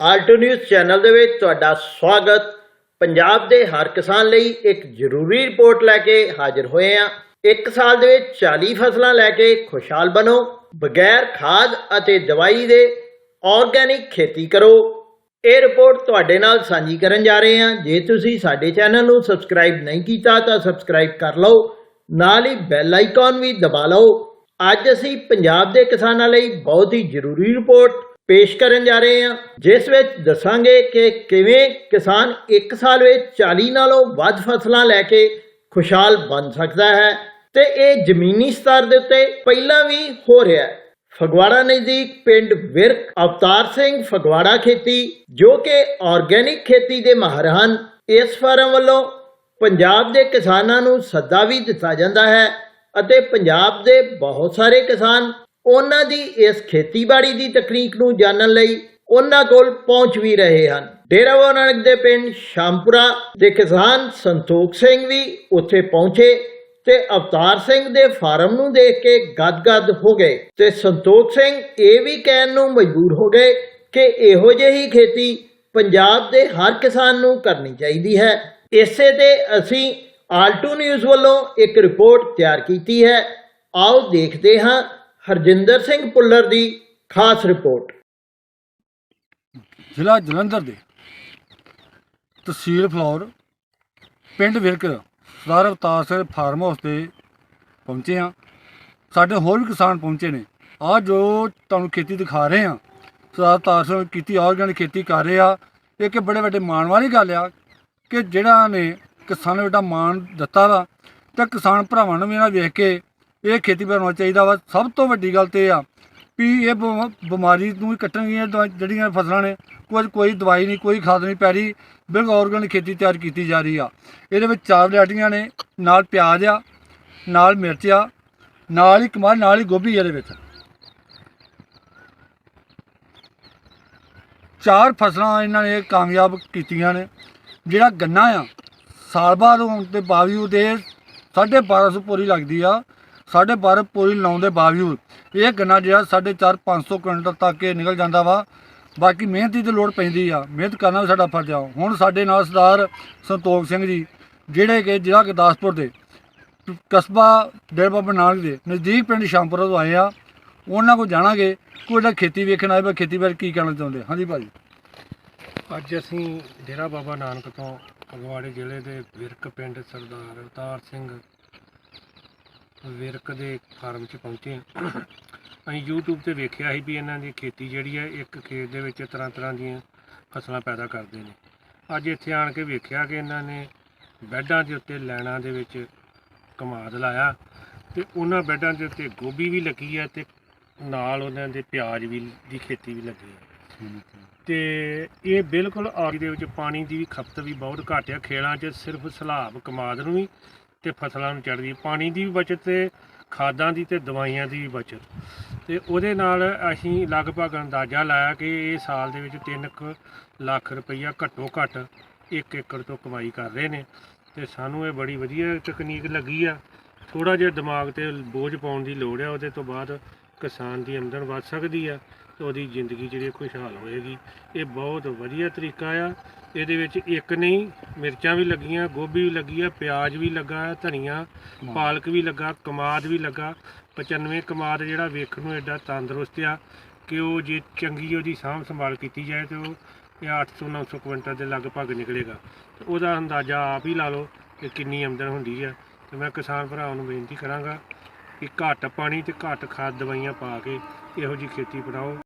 Alto news channel ਦੇ ਵਿੱਚ ਤੁਹਾਡਾ ਸਵਾਗਤ। ਪੰਜਾਬ ਦੇ ਹਰ ਕਿਸਾਨ ਲਈ ਇੱਕ ਜ਼ਰੂਰੀ ਰਿਪੋਰਟ ਲੈ ਕੇ ਹਾਜ਼ਰ ਹੋਏ ਹਾਂ। ਇੱਕ ਸਾਲ ਦੇ ਵਿੱਚ 40 ਫਸਲਾਂ ਲੈ ਕੇ ਖੁਸ਼ਹਾਲ ਬਣੋ। ਬਗੈਰ ਖਾਦ ਅਤੇ ਦਵਾਈ ਦੇ ਆਰਗੈਨਿਕ ਖੇਤੀ ਕਰੋ। ਇਹ ਰਿਪੋਰਟ ਤੁਹਾਡੇ ਨਾਲ ਸਾਂਝੀ ਕਰਨ ਜਾ ਰਹੇ ਹਾਂ। ਜੇ ਤੁਸੀਂ ਸਾਡੇ ਚੈਨਲ ਨੂੰ ਸਬਸਕ੍ਰਾਈਬ ਨਹੀਂ ਕੀਤਾ ਤਾਂ ਸਬਸਕ੍ਰਾਈਬ ਕਰ ਲਓ। ਨਾਲ ਹੀ ਬੈਲ ਆਈਕਨ ਵੀ ਦਬਾ ਲਓ। ਅੱਜ ਅਸੀਂ ਪੰਜਾਬ ਦੇ ਕਿਸਾਨਾਂ ਲਈ ਬਹੁਤ ਹੀ ਜ਼ਰੂਰੀ ਰਿਪੋਰਟ ਪੇਸ਼ ਕਰਨ ਜਾ ਰਹੇ ਹਾਂ, ਜਿਸ ਵਿੱਚ ਦੱਸਾਂਗੇ ਕਿ ਕਿਵੇਂ ਕਿਸਾਨ ਇੱਕ ਸਾਲ ਵਿੱਚ 40 ਨਾਲੋਂ ਵੱਧ ਫਸਲਾਂ ਲੈ ਕੇ ਖੁਸ਼ਹਾਲ ਬਣ ਸਕਦਾ ਹੈ ਤੇ ਇਹ ਜ਼ਮੀਨੀ ਸਤਰ ਦੇ ਉੱਤੇ ਪਹਿਲਾਂ ਵੀ ਹੋ ਰਿਹਾ ਹੈ। ਫਗਵਾੜਾ ਨਜ਼ਦੀਕ ਪਿੰਡ ਵਿਰਕ ਅਵਤਾਰ ਸਿੰਘ ਫਗਵਾੜਾ ਖੇਤੀ, ਜੋ ਕਿ ਆਰਗੈਨਿਕ ਖੇਤੀ ਦੇ ਮਾਹਰ ਹਨ, ਇਸ ਫਾਰਮ ਵੱਲੋਂ ਪੰਜਾਬ ਦੇ ਕਿਸਾਨਾਂ ਨੂੰ ਸੱਦਾ ਵੀ ਦਿੱਤਾ ਜਾਂਦਾ ਹੈ ਅਤੇ ਪੰਜਾਬ ਦੇ ਬਹੁਤ ਸਾਰੇ ਕਿਸਾਨ ਉਹਨਾਂ ਦੀ ਇਸ ਖੇਤੀਬਾੜੀ ਦੀ ਤਕਨੀਕ ਨੂੰ ਜਾਣਨ ਲਈ ਉਹਨਾਂ ਕੋਲ ਪਹੁੰਚ ਵੀ ਰਹੇ ਹਨ। ਡੇਰਾ ਬਾਬਾ ਨਾਨਕ ਦੇ ਪਿੰਡ ਸ਼ਾਮਪੁਰਾ ਦੇ ਕਿਸਾਨ ਸੰਤੋਖ ਸਿੰਘ ਵੀ ਉੱਥੇ ਪਹੁੰਚੇ ਤੇ ਅਵਤਾਰ ਸਿੰਘ ਦੇ ਫਾਰਮ ਨੂੰ ਦੇਖ ਕੇ ਗਦਗਦ ਹੋ ਗਏ ਤੇ ਸੰਤੋਖ ਸਿੰਘ ਇਹ ਵੀ ਕਹਿਣ ਨੂੰ ਮਜਬੂਰ ਹੋ ਗਏ ਕਿ ਇਹੋ ਜਿਹੀ ਖੇਤੀ ਪੰਜਾਬ ਦੇ ਹਰ ਕਿਸਾਨ ਨੂੰ ਕਰਨੀ ਚਾਹੀਦੀ ਹੈ। ਇਸੇ ਤੇ ਅਸੀਂ ਆਲਟੂ ਨਿਊਜ਼ ਵੱਲੋਂ ਇੱਕ ਰਿਪੋਰਟ ਤਿਆਰ ਕੀਤੀ ਹੈ। ਆਓ ਦੇਖਦੇ ਹਾਂ ਹਰਜਿੰਦਰ ਸਿੰਘ ਪੁੱਲਰ ਦੀ ਖਾਸ ਰਿਪੋਰਟ। ਜ਼ਿਲ੍ਹਾ ਜਲੰਧਰ ਦੇ ਤਹਿਸੀਲ ਫਲੌਰ, ਪਿੰਡ ਵਿਰਕ ਸਰਦਾਰ ਅਵਤਾਰ ਸਿੰਘ ਫਾਰਮ ਹਾਊਸ ਤੇ ਪਹੁੰਚੇ ਹਾਂ। ਸਾਡੇ ਹੋਰ ਵੀ ਕਿਸਾਨ ਪਹੁੰਚੇ ਨੇ। ਆ ਜੋ ਤੁਹਾਨੂੰ ਖੇਤੀ ਦਿਖਾ ਰਹੇ ਹਾਂ ਸਰਦਾਰ ਅਵਤਾਰ ਸਿੰਘ ਕੀਤੀ ਆਰਗੈਨਿਕ ਖੇਤੀ ਕਰ ਰਹੇ ਆ। ਇਹ ਕਿ ਬੜੇ ਵੱਡੇ ਮਾਣ ਵਾਲੀ ਗੱਲ ਆ ਕਿ ਜਿਹੜਾ ਨੇ ਕਿਸਾਨ ਨੂੰ ਵੱਡਾ ਮਾਣ ਦਿੱਤਾ ਵਾ, ਤਾਂ ਕਿਸਾਨ ਭਰਾਵਾਂ ਨੂੰ ਵੀ ਇਹਨਾਂ ਵੇਖ ਕੇ ਇਹ ਖੇਤੀ ਬਣਾਉਣਾ ਚਾਹੀਦਾ ਵਾ। ਸਭ ਤੋਂ ਵੱਡੀ ਗੱਲ ਤੇ ਇਹ ਆ ਵੀ ਇਹ ਬਿਮਾ- ਬਿਮਾਰੀ ਨੂੰ ਹੀ ਕੱਟਣਗੀਆਂ ਦਵਾ- ਜਿਹੜੀਆਂ ਫਸਲਾਂ ਨੇ। ਕੋਈ ਕੋਈ ਦਵਾਈ ਨਹੀਂ, ਕੋਈ ਖਾਦ ਨਹੀਂ ਪੈ ਰਹੀ। ਬਿਲਕੁਲ ਆਰਗੈਨਿਕ ਖੇਤੀ ਤਿਆਰ ਕੀਤੀ ਜਾ ਰਹੀ ਆ। ਇਹਦੇ ਵਿੱਚ ਚਾਰ ਵੈਰਾਈਟੀਆਂ ਨੇ। ਨਾਲ ਪਿਆਜ਼ ਆ, ਨਾਲ ਮਿਰਚ ਆ, ਨਾਲ ਹੀ ਕਮਾਲ ਨਾਲ ਹੀ ਗੋਭੀ ਆ ਇਹਦੇ ਵਿੱਚ। ਚਾਰ ਫਸਲਾਂ ਇਹਨਾਂ ਨੇ ਕਾਮਯਾਬ ਕੀਤੀਆਂ ਨੇ। ਜਿਹੜਾ ਗੰਨਾ ਆ, ਸਾਲ ਬਾਅਦ ਹੋਣ ਦੇ ਬਾਵਜੂਦ ਇਹ 1250 ਪੂਰੀ ਲੱਗਦੀ ਆ। 12.5 ਪੂਰੀ ਲਾਉਣ ਦੇ ਬਾਵਜੂਦ ਇਹ ਗੰਨਾ ਜਿਹੜਾ 4.5 500 ਕੁਇੰਟਲ ਤੱਕ ਇਹ ਨਿਕਲ ਜਾਂਦਾ ਵਾ। ਬਾਕੀ ਮਿਹਨਤ ਦੀ ਤੇ ਲੋੜ ਪੈਂਦੀ ਆ। ਮਿਹਨਤ ਕਰਨਾ ਵੀ ਸਾਡਾ ਫਰਜ਼ ਆ। ਹੁਣ ਸਾਡੇ ਨਾਲ ਸਰਦਾਰ ਸੰਤੋਖ ਸਿੰਘ ਜੀ, ਜਿਹੜੇ ਕਿ ਜ਼ਿਲ੍ਹਾ ਗੁਰਦਾਸਪੁਰ ਦੇ ਕਸਬਾ ਡੇਰਾ ਬਾਬਾ ਨਾਨਕ ਦੇ ਨਜ਼ਦੀਕ ਪਿੰਡ ਸ਼ਾਮਪੁਰਾ ਤੋਂ ਆਏ ਆ, ਉਹਨਾਂ ਕੋਲ ਜਾਣਾਂਗੇ ਕੋਈ ਜਿਹੜਾ ਖੇਤੀ ਵੇਖਣ ਆਏ ਵਾ, ਖੇਤੀ ਬਾਰੇ ਕੀ ਕਹਿਣਾ ਚਾਹੁੰਦੇ ਹਾਂਜੀ ਭਾਜੀ। ਅੱਜ ਅਸੀਂ ਡੇਰਾ ਬਾਬਾ ਨਾਨਕ ਤੋਂ ਫਗਵਾੜੇ ਜ਼ਿਲ੍ਹੇ ਦੇ ਵਿਰਕ ਪਿੰਡ ਸਰਦਾਰ ਅਵਤਾਰ ਸਿੰਘ ਵਿਰਕ ਦੇ ਫਾਰਮ 'ਚ ਪਹੁੰਚੇ ਹਾਂ। ਅਸੀਂ YouTube ਤੇ ਵੇਖਿਆ ਸੀ ਵੀ ਇਹਨਾਂ ਦੀ ਖੇਤੀ ਜਿਹੜੀ ਹੈ, ਇੱਕ ਖੇਤ ਦੇ ਵਿੱਚ ਤਰ੍ਹਾਂ ਤਰ੍ਹਾਂ ਦੀਆਂ ਫਸਲਾਂ ਪੈਦਾ ਕਰਦੇ ਨੇ। ਅੱਜ ਇੱਥੇ ਆਣ ਕੇ ਵੇਖਿਆ ਕਿ ਇਹਨਾਂ ਨੇ ਬੈੱਡਾਂ ਦੇ ਉੱਤੇ ਲੈਣਾ ਦੇ ਵਿੱਚ ਕਮਾਦ ਲਾਇਆ ਤੇ ਉਹਨਾਂ ਬੈੱਡਾਂ ਦੇ ਉੱਤੇ ਗੋਭੀ ਵੀ ਲੱਗੀ ਹੈ ਤੇ ਨਾਲ ਉਹਨਾਂ ਦੇ ਪਿਆਜ਼ ਵੀ, ਦੀ ਖੇਤੀ ਵੀ ਲੱਗੀ ਹੈ। ਤੇ ਇਹ ਬਿਲਕੁਲ ਆਗੀ ਦੇ ਵਿੱਚ ਪਾਣੀ ਦੀ ਵੀ ਖਪਤ ਵੀ ਬਹੁਤ ਘੱਟ ਆ। ਖੇਲਾਂ 'ਚ ਸਿਰਫ ਸਲਾਬ ਕਮਾਦ ਨੂੰ ਵੀ ਤੇ ਫਸਲਾਂ ਨੂੰ ਚੜ੍ਹਦੀ ਪਾਣੀ ਦੀ ਵੀ ਬਚਤ ਤੇ ਖਾਦਾਂ ਦੀ ਤੇ ਦਵਾਈਆਂ ਦੀ ਵੀ ਬਚਤ। ਤੇ ਉਹਦੇ ਨਾਲ ਅਸੀਂ ਲਗਭਗ ਅੰਦਾਜ਼ਾ ਲਾਇਆ ਕਿ ਇਹ ਸਾਲ ਦੇ ਵਿੱਚ 3 ਲੱਖ ਰੁਪਈਆ ਘੱਟੋ ਘੱਟ 1 ਏਕੜ ਤੋਂ ਕਮਾਈ ਕਰ ਰਹੇ ਨੇ। ਤੇ ਸਾਨੂੰ ਇਹ ਬੜੀ ਵਧੀਆ ਤਕਨੀਕ ਲੱਗੀ ਆ। ਥੋੜਾ ਜਿਹਾ ਦਿਮਾਗ ਤੇ ਬੋਝ ਪਾਉਣ ਦੀ ਲੋੜ ਆ। ਉਹਦੇ ਤੋਂ ਬਾਅਦ ਕਿਸਾਨ ਦੀ ਆਮਦਨ ਵੱਧ ਸਕਦੀ ਆ ਤੇ ਉਹਦੀ ਜ਼ਿੰਦਗੀ ਜਿਹੜੀ ਖੁਸ਼ਹਾਲ ਹੋਏਗੀ। ਇਹ ਬਹੁਤ ਵਧੀਆ ਤਰੀਕਾ ਆ। ਇਹਦੇ ਵਿੱਚ ਇੱਕ ਨਹੀਂ, ਮਿਰਚਾਂ ਵੀ ਲੱਗੀਆਂ, ਗੋਭੀ ਵੀ ਲੱਗੀ ਆ, ਪਿਆਜ਼ ਵੀ ਲੱਗਾ, ਧਨੀਆ, ਪਾਲਕ ਵੀ ਲੱਗਾ, ਕਮਾਦ ਵੀ ਲੱਗਾ। 95 ਕਮਾਦ ਜਿਹੜਾ ਵੇਖਣ ਨੂੰ ਐਡਾ ਤੰਦਰੁਸਤ ਆ ਕਿ ਉਹ ਜੇ ਚੰਗੀ ਉਹਦੀ ਸਾਂਭ ਸੰਭਾਲ ਕੀਤੀ ਜਾਏ ਤੇ ਉਹ ਇਹ 800 900 ਕੁਇੰਟਲ ਦੇ ਲਗਭਗ ਨਿਕਲੇਗਾ। ਤੇ ਉਹਦਾ ਅੰਦਾਜ਼ਾ ਆਪ ਹੀ ਲਾ ਲਓ ਕਿ ਕਿੰਨੀ ਆਮਦਨ ਹੁੰਦੀ ਆ। ਤੇ ਮੈਂ ਕਿਸਾਨ ਭਰਾਵਾਂ ਨੂੰ ਬੇਨਤੀ ਕਰਾਂਗਾ ਕਿ ਘੱਟ ਪਾਣੀ ਤੇ ਘੱਟ ਖਾਦ ਦਵਾਈਆਂ ਪਾ ਕੇ ਇਹੋ ਜੀ ਖੇਤੀ ਬਣਾਓ।